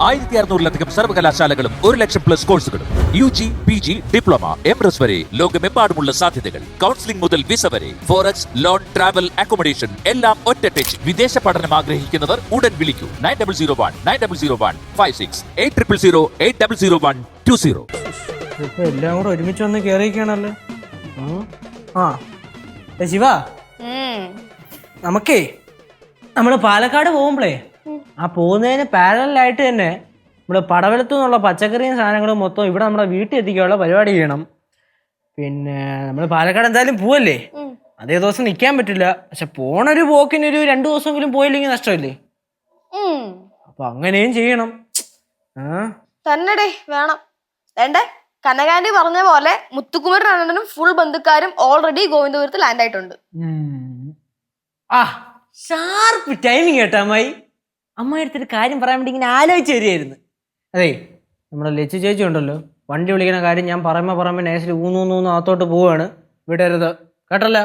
ആയിരത്തി അറുന്നൂറിലധികം സർവകലാശാലകളും ഒരു ലക്ഷം പ്ലസ് കോഴ്സുകളും U G P G diploma M S വരെ ലോകമെമ്പാടുമുള്ള സാധ്യതകൾ. കൗൺസിലിംഗ് മുതൽ വിസ വരെ ഫോറക്സ് ലോൺ ട്രാവൽ അക്കോമഡേഷൻ എല്ലാം ഒറ്റ ടച്ച് വിദേശ പഠനം ആഗ്രഹിക്കുന്നവർ ഉടൻ വിളിക്കൂ. Nine double zero one nine double zero one five six eight triple zero eight double zero one two zero ഇപ്പൊ എല്ലാം കൂടെ ഒരുമിച്ച് വന്ന് കേറിയിരിക്കണല്ലേ. ആ. ശിവ. നമുക്കേ നമ്മൾ പാലക്കാട് പോകുമ്പളേ ആ പോകുന്നതിന് പാരലായിട്ട് തന്നെ നമ്മൾ പടവലത്തു നിന്നുള്ള പച്ചക്കറിയും സാധനങ്ങളും മൊത്തം ഇവിടെ നമ്മുടെ വീട്ടിൽ എത്തിക്കാനുള്ള പരിപാടി ചെയ്യണം. പിന്നെ നമ്മൾ പാലക്കാട് എന്തായാലും പോവല്ലേ? അതേ ദിവസം നിൽക്കാൻ പറ്റില്ല. പക്ഷെ പോണൊരു പോക്കിനൊരു രണ്ടു ദിവസമെങ്കിലും പോയില്ലെങ്കിൽ നഷ്ടമല്ലേ? അപ്പൊ അങ്ങനെയും ചെയ്യണം. തന്നെടേ വേണം. വേണ്ടേ? കനകാന്റി പറഞ്ഞ പോലെ മുത്തുക്കുമരൻ അണ്ണനും ഫുൾ ബന്ധുക്കാരും ഓൾറെഡി ഗോവിന്ദപുരത്ത് ലാൻഡ് ആയിട്ടുണ്ട്. ആ ഷാർപ്പ് ടൈമിങ് കേട്ടോ അമ്മായി. അമ്മായി അടുത്തൊരു കാര്യം പറയാൻ വേണ്ടി ഇങ്ങനെ ആലോചിച്ച് വരികയായിരുന്നു. അതെ നമ്മുടെ ലച്ചു ചേച്ചി ഉണ്ടല്ലോ. വണ്ടി വിളിക്കുന്ന കാര്യം ഞാൻ പറയുമ്പോൾ പറയുമ്പോൾ നേസിൽ ഊന്നൂന്നൂന്ന് അകത്തോട്ട് പോവാണ്. വിടരുത്. കേട്ടല്ല?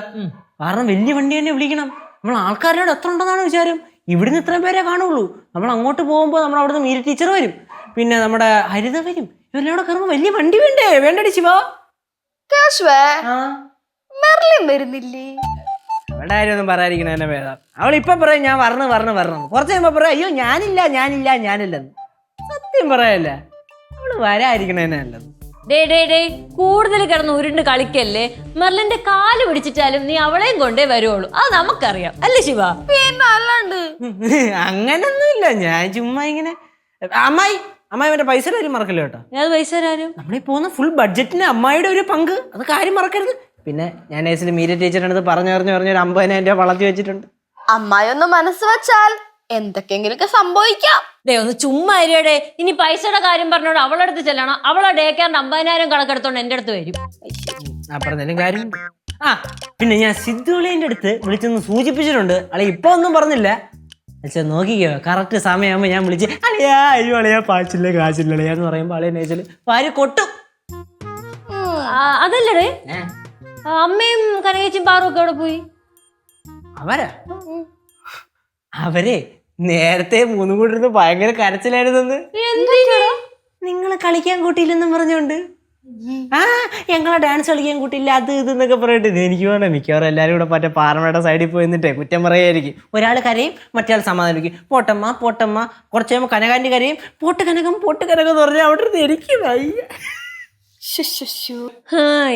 കാരണം വലിയ വണ്ടി തന്നെ വിളിക്കണം. നമ്മൾ ആൾക്കാരോട് എത്ര ഉണ്ടെന്നാണ് വിചാരം? ഇവിടുന്ന് ഇത്രയും പേരെ കാണുള്ളൂ. നമ്മൾ അങ്ങോട്ട് പോകുമ്പോൾ നമ്മൾ അവിടുന്ന് മീര ടീച്ചർ വരും. പിന്നെ നമ്മുടെ ഹരിത വരും. ഇവരെല്ലാം കൂടെ കയറുമ്പോൾ വലിയ വണ്ടി വേണ്ടേ? വേണ്ടടി ശിവ. കാശ്വേ ആ. മെർലിൻ വരുന്നില്ലേ? അവളുടെ കാര്യമൊന്നും പറയാതിരിക്കണ എന്നെ ഭേദം. അവൾ ഇപ്പൊ പറയും ഞാൻ വരണം വരണം വരണം. കുറച്ച് കഴിയുമ്പോ പറയാം അയ്യോ ഞാനില്ല ഞാനില്ല ഞാനില്ലെന്ന്. സത്യം പറയല്ല? അവൾ വരാതിരിക്കണ എന്നെ നല്ലത്. ഡേ ഡേ ഡേ കൂടുതൽ കിടന്ന് ഉരുണ്ട് കളിക്കല്ലേ? മെർലിന്റെ കാൽ പിടിച്ചിട്ടാലും നീ അവളെയും കൊണ്ടേ വരുവുള്ളൂ അത് നമുക്കറിയാം. അല്ലേ ശിവ? പിന്നെ അല്ലാണ്ട്. അങ്ങനൊന്നുമില്ല. ഞാൻ ചുമ്മാ ഇങ്ങനെ അമ്മായി അമ്മായി മറ്റേ പൈസ കാര്യം മറക്കല്ലോ കേട്ടോ? ഏത് പൈസ തരാനും നമ്മളീ പോകുന്ന ഫുൾ ബഡ്ജറ്റിന് അമ്മായിയുടെ ഒരു പങ്ക്. അത് കാര്യം മറക്കരുത്. പിന്നെ ഞാൻ നേസിൽ മീര ടീച്ചറിനടുത്ത് അടുത്ത് പറഞ്ഞു പറഞ്ഞു പറഞ്ഞ് ഒരു അമ്പതിനായിരം രൂപ വളർത്തി വെച്ചിട്ടുണ്ട്. അമ്മായി ഒന്ന് മനസ്സ് വെച്ചാൽ എന്തൊക്കെയെങ്കിലുമൊക്കെ സംഭവിക്കാം. ഡേ ഒന്ന് ചുമ്മാ അരിയടേ ഇനി പൈസയുടെ കാര്യം പറഞ്ഞോണ്ട് അവളുടെ അടുത്ത് ചെല്ലണം. അവളെ ഡേ കെയറിന്റെ അമ്പതിനായിരം കണക്കെടുത്തോണ്ട് എന്റെ അടുത്ത് വരും. ആ പറഞ്ഞാലും കാര്യം ആ പിന്നെ ഞാൻ സിദ്ധുളിന്റെ അടുത്ത് വിളിച്ചൊന്ന് സൂചിപ്പിച്ചിട്ടുണ്ട്. അളി ഇപ്പൊ ഒന്നും പറഞ്ഞില്ല. പക്ഷെ നോക്കിക്കോ. കറക്റ്റ് സമയമാകുമ്പോ ഞാൻ വിളിച്ച് അളിയാ അയ്യോ അളിയാ പാച്ചില്ല കാച്ചില്ല അളിയാന്ന് പറയുമ്പോ അളിയെ നേച്ചൽ വാരി കൊട്ടും. അതല്ലടേ. ആ, അമ്മയും കനകേച്ചും പാറും ഒക്കെ അവിടെ പോയി? അവരാ? അവരെ നേരത്തെ മൂന്നും കൂടി ഇരുന്ന് ഭയങ്കര കരച്ചിലായിരുന്നെന്ന് നിങ്ങളെ കളിക്കാൻ കൂട്ടിയില്ലെന്നും പറഞ്ഞോണ്ട്. ആ ഞങ്ങളെ ഡാൻസ് കളിക്കാൻ കൂട്ടിയില്ല അത് ഇത് എന്നൊക്കെ പറഞ്ഞിട്ട്. എനിക്ക് വേണം മിക്കവാറും എല്ലാവരും കൂടെ മറ്റേ പാറമയുടെ സൈഡിൽ പോയി നിന്നിട്ടേ കുറ്റം പറയായിരിക്കും ഒരാൾ കരയും മറ്റേ സമാധാനിക്കും പോട്ടമ്മ പോട്ടമ്മ കുറച്ച് കഴിയുമ്പോൾ കനകാന്റെ കരയും. പോട്ട് കനകം പോട്ട് കനകം എന്ന് പറഞ്ഞാൽ അവിടെ ഇരുന്ന് എനിക്ക് വയ്യ.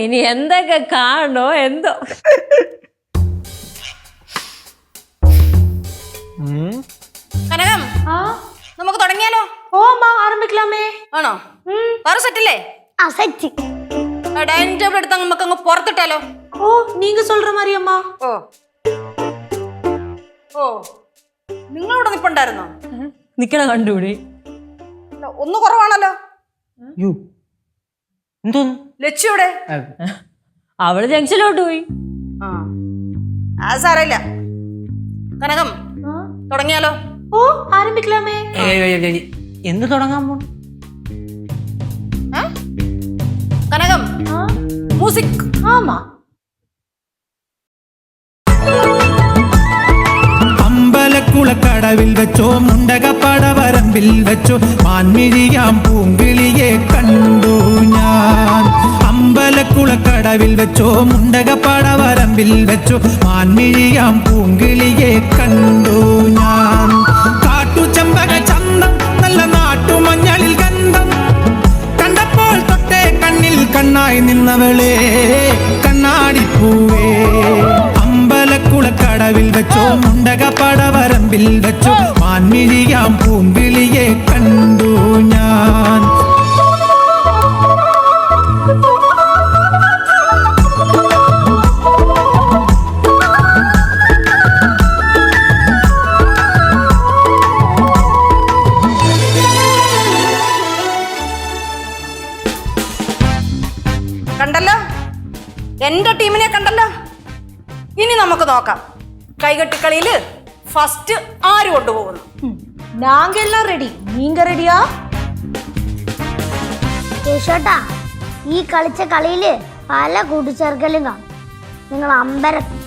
ഇനി എന്തൊക്കെ കാണോ എന്തോ ഉം. കനകം നമുക്ക് തുടങ്ങിയാലോ ഓ അമ്മ ആരംഭിക്കലാമേ ആണോ വേറെ സെറ്റല്ലേ അസറ്റ് ഡൈനിങ് ടേബിൾ എടുത്ത് നമുക്ക് അങ്ങ് പുറത്തിട്ടാലോ ഓ നീങ്ക சொல்ற மாதிரி അമ്മ ഓ ഓ നിങ്ങളിവിടെ നിപ്പുണ്ടായിരുന്നോ നിക്കണ കണ്ടുകൂടി ഇല്ല, ഒന്ന് കുറവാണല്ലോ യ്യോ. എന്തോന്ന്? ആ, അവൾ ജംഗ്ഷനിലോട്ട് പോയി. ആ. സാരമില്ല. കനകം തുടങ്ങിയാലോ? ഓ ആരംഭിക്കലാമേ. എന്ത് തുടങ്ങാൻ പോണു? കനകം മ്യൂസിക് ആമാ. അമ്പലക്കുളക്കടവിൽ വെച്ചോ മുണ്ടകപ്പടവരമ്പിൽ വെച്ചോ മാൻമിഴിയാം പൂങ്കിളിയെ കണ്ടു ഞാൻ. അമ്പലക്കുളക്കടവിൽ വെച്ചോ മുണ്ടകപ്പടവരമ്പിൽ വെച്ചോ മാൻമിഴിയാം പൂങ്കിളിയെ കണ്ടു ഞാൻ. കാട്ടുചെമ്പക ചന്തം നല്ല നാട്ടുമഞ്ഞളിൽ ഗന്ധം. കണ്ടപ്പോൾ തൊട്ടേ കണ്ണിൽ കണ്ണായി നിന്നവളെ കണ്ണാടിപ്പൂവേ. അമ്പലക്കുളക്കടവിൽ വെച്ചോ മുണ്ടകപ്പടവരമ്പിൽ വെച്ചോ മാൻമിഴിയാം പൂമ്പിളിയെ കണ്ടു ഞാൻ. കണ്ടല്ലോ? എന്റെ ടീമിനെ കണ്ടല്ലോ? ഇനി നമുക്ക് നോക്കാം. കൈകെട്ടിക്കളിയില് ഫസ്റ്റ് ആര് കൊണ്ടുപോകുന്നു நாங்க எல்லாம் ரெடி நீங்க ரெடியா കേശോട്ടാ ഈ കളിച്ച കളിയില് പല കൂട്ടിച്ചേർക്കലും കാണും നിങ്ങൾ അമ്പരത്തും